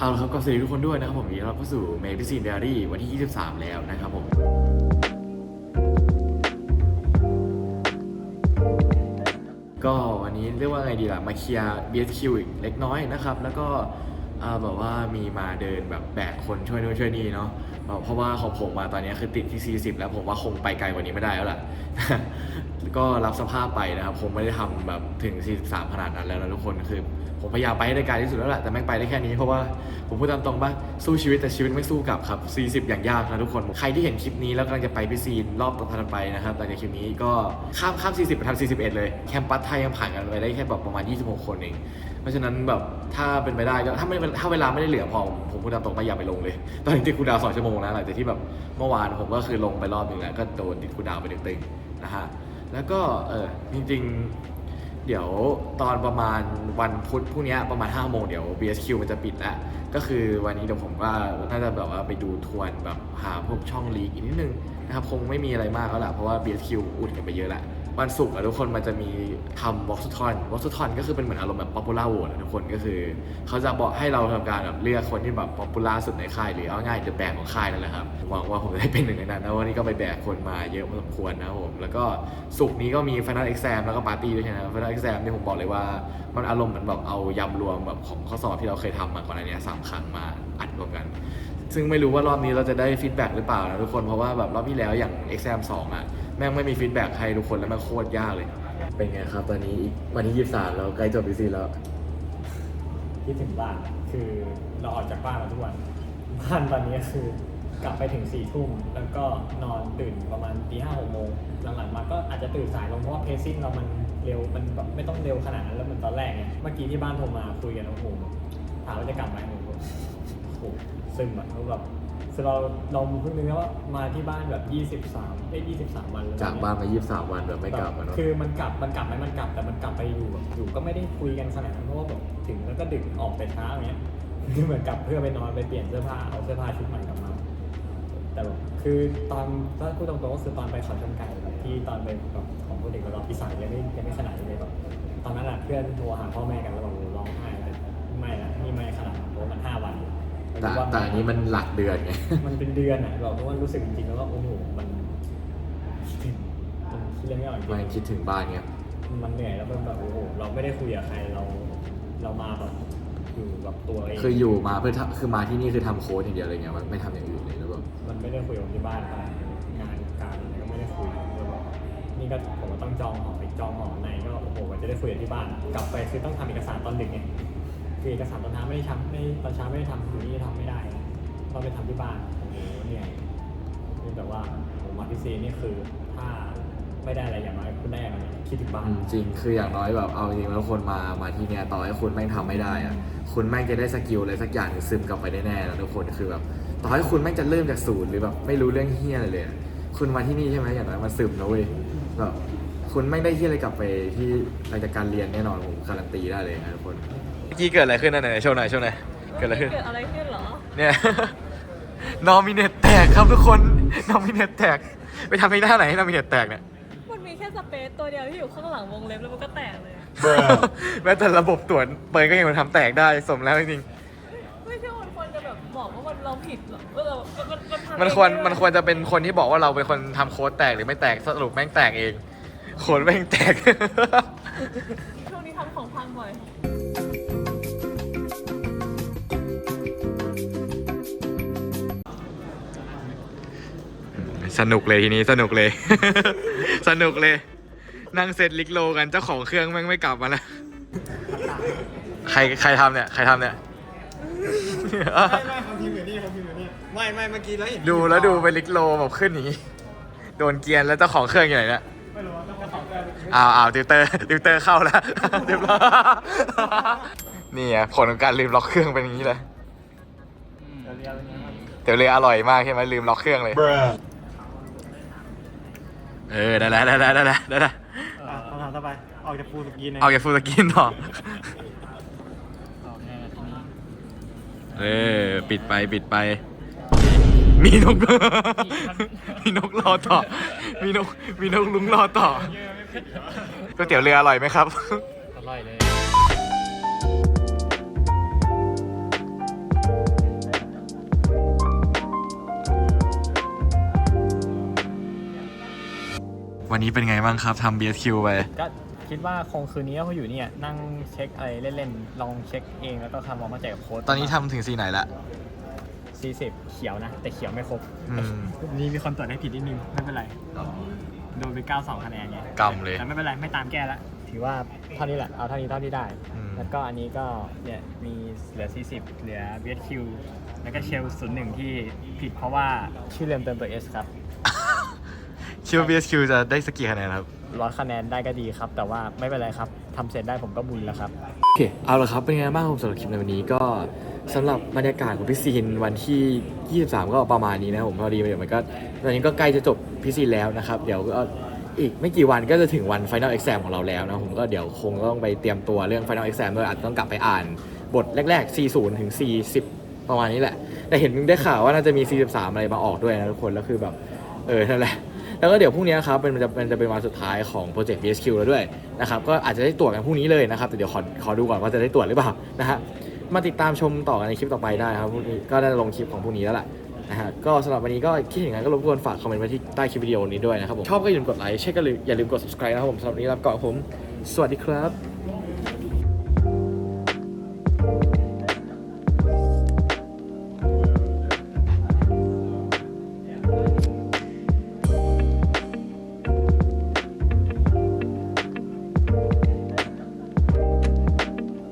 เอาละครับก็สวัสดีทุกคนด้วยนะครับผมยินดีต้อนรับเข้าสู่เมดิซินเดอรี่วันที่ 23 แล้วนะครับผมก็วันนี้เรียกว่าไงดีล่ะมาเคลียร์ BSQ อีกเล็กน้อยนะครับ แล้วก็อ่าแบบว่ามีมาเดินแบบแบกคนช่วยนู่นช่วยนี่เนาะ เพราะว่าของผมมาตอนนี้คือติดที่ 40 แล้วผมว่าคงไปไกลกว่านี้ไม่ได้แล้วล่ะ ก็รับสภาพไปนะครับ ผมไม่ได้ทำแบบถึง 43 ขนาดนั้นแล้วนะทุกคนคือ ผมพยายามไปให้ได้ไกลที่สุดแล้วแหละแต่แม่งไปได้แค่นี้เพราะว่าผมพูดตามตรงว่าสู้ชีวิตแต่ชีวิตไม่สู้กลับครับ 40 อย่างยากนะทุกคน ใครที่เห็นคลิปนี้แล้วกำลังจะไปพิซีนรอบต่อๆไปนะครับหลังจากคลิปนี้ก็ข้ามข้าม 40 ไปทำ41 เลย แคมปัสไทยยังผ่านกันไปได้แค่แบบประมาณ 26 คนเอง เพราะฉะนั้นแบบถ้าเป็นไปได้ก็ถ้าไม่ถ้าเวลาไม่ได้เหลือพอผมพูดตามตรงว่าอย่าไปลงเลย ตอนนี้ติดคูดาวสองชั่วโมงนะหลังจากที่แบบเมื่อวานผมก็คือลงไปรอบหนึ่งแล้วก็โดนติดคูดาวไปตึงๆนะฮะแล้วก็เออจริงๆ เดี๋ยวตอนประมาณวันพุธพรุ่งนี้ประมาณ5โมงเดี๋ยว BSQ มันจะปิดแล้ว ก็คือวันนี้เดี๋ยวผมก็น่าจะแบบว่าไปดูทวนแบบหาพวกช่องลีกอีกนิดนึงนะครับคงไม่มีอะไรมากแล้วแหละเพราะว่า BSQ อุ่นกันไปเยอะแหละ วันศุกร์อะทุกคนมันจะมีทำวอล์กสุทอนวอล์กสุทอนก็คือเป็นเหมือนอารมณ์แบบป๊อปปูล่าโหวตทุกคนก็คือ เขาจะบอกให้เราทำการแบบเลือกคนที่แบบป๊อปปูล่าสุดในค่าย หรือเอาง่ายเดอะแบกของค่ายนั่นแหละครับหวังว่าผมจะได้เป็นหนึ่งในนั้นนะวันนี้ก็ไปแบกคนมาเยอะพอสมควรนะครับผมแล้วก็ศุกร์นี้ก็มี Final Exam แล้วก็ปาร์ตี้ด้วยใช่ไหม Final Exam นี่ผมบอกเลยว่ามันอารมณ์เหมือนแบบเอายำรวมแบบของข้อสอบที่เราเคยทำมาก่อนอันเนี้ยสามครั้งมาอัดรวมกัน ซึ่งไม่รู้ว่ารอบนี้เราจะได้ฟีดแบ็กหรือเปล่านะทุกคนเพราะว่าแบบรอบที่แล้วอย่าง exam 2อะ แม่งไม่มีฟีดแบ็กให้ทุกคนแล้วมันโคตรยากเลย เป็นไงครับ ตอนนี้อีกวันที่23แล้วใกล้จบปีซีแล้ว คิดถึงบ้านคือเราออกจากบ้านมาทุกวันบ้านตอนนี้คือกลับไปถึงสี่ทุ่มแล้วก็นอนตื่นประมาณตีห้าหกโมงหลังๆมาก็อาจจะตื่นสายลงเพราะว่าเพซซิ่งเรามันเร็วมันแบบไม่ต้องเร็วขนาดนั้นแล้วเหมันตอนแรกไงเมื่อกี้ที่บ้านโทรมาคุยกันโอ้โหถามว่าจะกลับไหมหนูบอกโอ้โหซึมอะเขาแบบ คือเราเราเพิ่งนึกว่ามาที่บ้านแบบยี่สิบสามเอ้ยี่สิบสามวันแล้วจากบ้านมา 23 วันแบบไม่กลับมาเนอะคือมันกลับมันกลับไหมมันกลับแต่มันกลับไปอยู่แบบอยู่ก็ไม่ได้คุยกันขนาดนั้นเพราะว่าแบบถึงแล้วก็ดึกออกแต่เช้าอย่างเงี้ยคือเหมือนกลับเพื่อไปนอนไปเปลี่ยนเสื้อผ้าเอาเสื้อผ้าชุดใหม่กลับมาแต่แบบคือตอนถ้าพูดตรงๆก็คือตอนไปเขาชนไก่แบบที่ตอนไปแบบของพวกเด็กกับเราปีศาจยังไม่ยังไม่ขนาดนี้เลยแบบตอนนั้นอะเพื่อนโทรหาพ่อแม่กันแล้วแบบร้องไห้แต่ไม่ละนี่ไม่ขนาดนั้นเพราะมันห้าวัน แต่แต่อันนี้มันหลักเดือนไง มันเป็นเดือนอะเราเพราะว่ารู้สึกจริงๆแล้วว่าโอ้โหมันมันคิดเรื่องไม่ออกจริงมันคิดถึงบ้านไงมันเหนื่อยแล้วมันแบบโอ้โหเราไม่ได้คุยกับใครเรา เรามาแบบอยู่กับตัวเองคืออยู่มาเพื่อทำคือมาที่นี่คือทำโค้ดอย่างเดียวเลยไงมันไม่ทำอย่างอื่นเลยแล้วแบบมันไม่ได้คุยกับที่บ้านอะไรงานการอะไรก็ไม่ได้คุยแล้วแบบนี่ก็ผมก็ต้องจองหอไปจองหอในก็โอ้โหกว่าจะได้คุยกับที่บ้าน กลับไปคือต้องทำเอกสารตอนดึกไง คือเอกสารตอนเช้าไม่ได้ทำไม่ตอนเช้าไม่ได้ทำอยู่นี่ทำไม่ได้ต้องไปทำที่บ้านโอ้โหเหนื่อยคือแบบว่าผมมาพิเศษนี่คือถ้าไม่ได้อะไรอย่างน้อยคุณได้อะไรคิดถึงบ้าน จริง คืออย่างน้อยแบบเอาจริงแล้วคนมา มาที่เนี่ยต่อให้คุณแม่งทำไม่ได้อะคุณแม่งจะได้สกิลอะไรสักอย่างหนึ่งซึมกลับไปได้แน่แล้วทุกคนคือแบบต่อให้คุณแม่งจะเริ่มจากศูนย์หรือแบบไม่รู้เรื่องเฮี้ยอะไรเลยอะคุณมาที่นี่ใช่ไหมอย่างน้อยมันซึมนะเว้ยแบบคุณไม่งได้เฮี้ยอะไรกลับไปที่หลังจากการเรียนแน่นอนผมการันตีได้เลยนะทุกคน มื่อกี้เกิดอะไรขึ้นนะไหนโชว์หน่อยโชว์หน่อยเกิดอะไรขึ้น เกิดอะไรขึ้นเหรอ เนี่ย นอมิเนตแตกครับทุกคน นอมิเนตแตก ไปทำให้หน้าไหนให้นอมิเนตแตกเนี่ย มันมีแค่สเปซตัวเดียวที่อยู่ข้างหลังวงเล็บแล้วมันก็แตกเลย แม้แต่ระบบตรวจเปิดก็ยังมันทำแตกได้สมแล้วจริงไม่ใช่มันควรจะแบบบอกว่ามันเราผิดหรอว่าเรามันมันทำๆมันควรเองไได้มันควรจะเป็นคนที่บอกว่าเราเป็นคนทำโค้ดแตกหรือไม่แตกสรุปแม่งแตกเอง โค้ดแม่งแตก สนุกเลยทีนี้สนุกเลย สนุกเลย นั่งเซตลิกโลกันเจ้าของเครื่องแม่งไม่กลับมาแล้วใครใครทำเนี่ยใครทำเนี่ย ไม่ไม่เขาพิมพ์อยู่นี่เขาพิมพ์อยู่นี่ไม่ไม่เมื่อกี้แล้วเห็นดูแล้วดูไปลิกโลแบบขึ้นอย่างนี้ โดนเกรียนแล้วเจ้าของเครื่องอยู่ไหนเนี่ยไม่รู้ว่าต้องขอแก้อ้าวอ้าวติวเตอร์ติวเตอร์เข้าแล้วเรียบร้อยนี่ไงผลของการลืมล็อกเครื่องเป็นอย่างนี้เลยเรียนอะไรเงี้ยครับเดี๋ยวเลยอร่อยมากใช่ไหมลืมล็อกเครื่องเลย เออได้แล้วได้แล้วได้แล้วได้แล้วอะคำถามต่อไป ออกจากฟูสกีนเอาอย่าฟูสกินต่อโอเคทีนี้เออปิดไปปิดไป มีนก มีนกรอต่อ มีนกมีนกลุงรอต่อก๋วยเตี๋ยวเรืออร่อยไหมครับ อร่อยเลย วันนี้เป็นไงบ้างครับทำ BSQ ไป ก็คิดว่าคงคืนนี้ก็อยู่เนี่ยนั่งเช็คอะไรเล่นๆ ลองเช็คเองแล้วก็ทำความเข้าใจกับโค้ดตอนนี้ทำถึงสีไหนละ40เขียวนะ แต่เขียวไม่ครบอืม นี่มีคนตรวจได้ผิดนิดนึง ไม่เป็นไร โดนไป92คะแนนไงกำเลย แต่ไม่เป็นไร ไม่ตามแก้ละ ถือว่าเท่านี้แหละ เอาเท่านี้เท่าที่ได้ อืม แล้วก็อันนี้ก็เนี่ยมีเหลือ 40 เหลือ VSQ แล้วก็เชล01ที่ผิดเพราะว่าชื่อเริ่มเติมตัว S ครับ คิดว่า BSQ จะได้สักกี่คะแนนครับ ร้อยคะแนนได้ก็ดีครับ แต่ว่าไม่เป็นไรครับทำเสร็จได้ผมก็บุญแล้วครับ โอเค เอาละครับ เป็นไงบ้างผมสำหรับคลิปในวันนี้ก็สำหรับบรรยากาศของพี่ซีนวันที่ 23 ก็ประมาณนี้นะครับผมพอดีเดี๋ยวมันก็ตอนนี้ก็ใกล้จะจบพี่ซีนแล้วนะครับ เดี๋ยวก็อีกไม่กี่วันก็จะถึงวัน Final Exam ของเราแล้วนะผมก็เดี๋ยวคงต้องไปเตรียมตัวเรื่อง Final Exam ด้วยอาจจะต้องกลับไปอ่านบทแรก ๆ 40 ถึง 40 ประมาณนี้แหละ แต่เห็นได้ข่าวว่าน่าจะมี 43 อะไรมาออกด้วยนะทุกคนแล้วคือแบบเออนั่นแหละ แล้วก็เดี๋ยวพรุ่งนี้ครับเป็นมันจะมันจะเป็นวันสุดท้ายของโปรเจกต์ BSQ แล้วด้วยนะครับก็อาจจะได้ตรวจกันพรุ่งนี้เลยนะครับแต่เดี๋ยวขอขอดูก่อนว่าจะได้ตรวจหรือเปล่านะฮะมาติดตามชมต่อกันในคลิปต่อไปได้ครับพรุ่งนี้ก็ได้ลงคลิปของพรุ่งนี้แล้วแหละนะฮะก็สำหรับวันนี้ก็คิดอย่างนั้นก็รบกวนฝากคอมเมนต์ไว้ที่ใต้คลิปวิดีโอนี้ด้วยนะครับผมชอบก็อย่าลืมกดไลค์เช่ก็อย่าลืมกด subscribe นะครับผมสำหรับวันนี้ลาไปก่อนผม สวัสดีครับ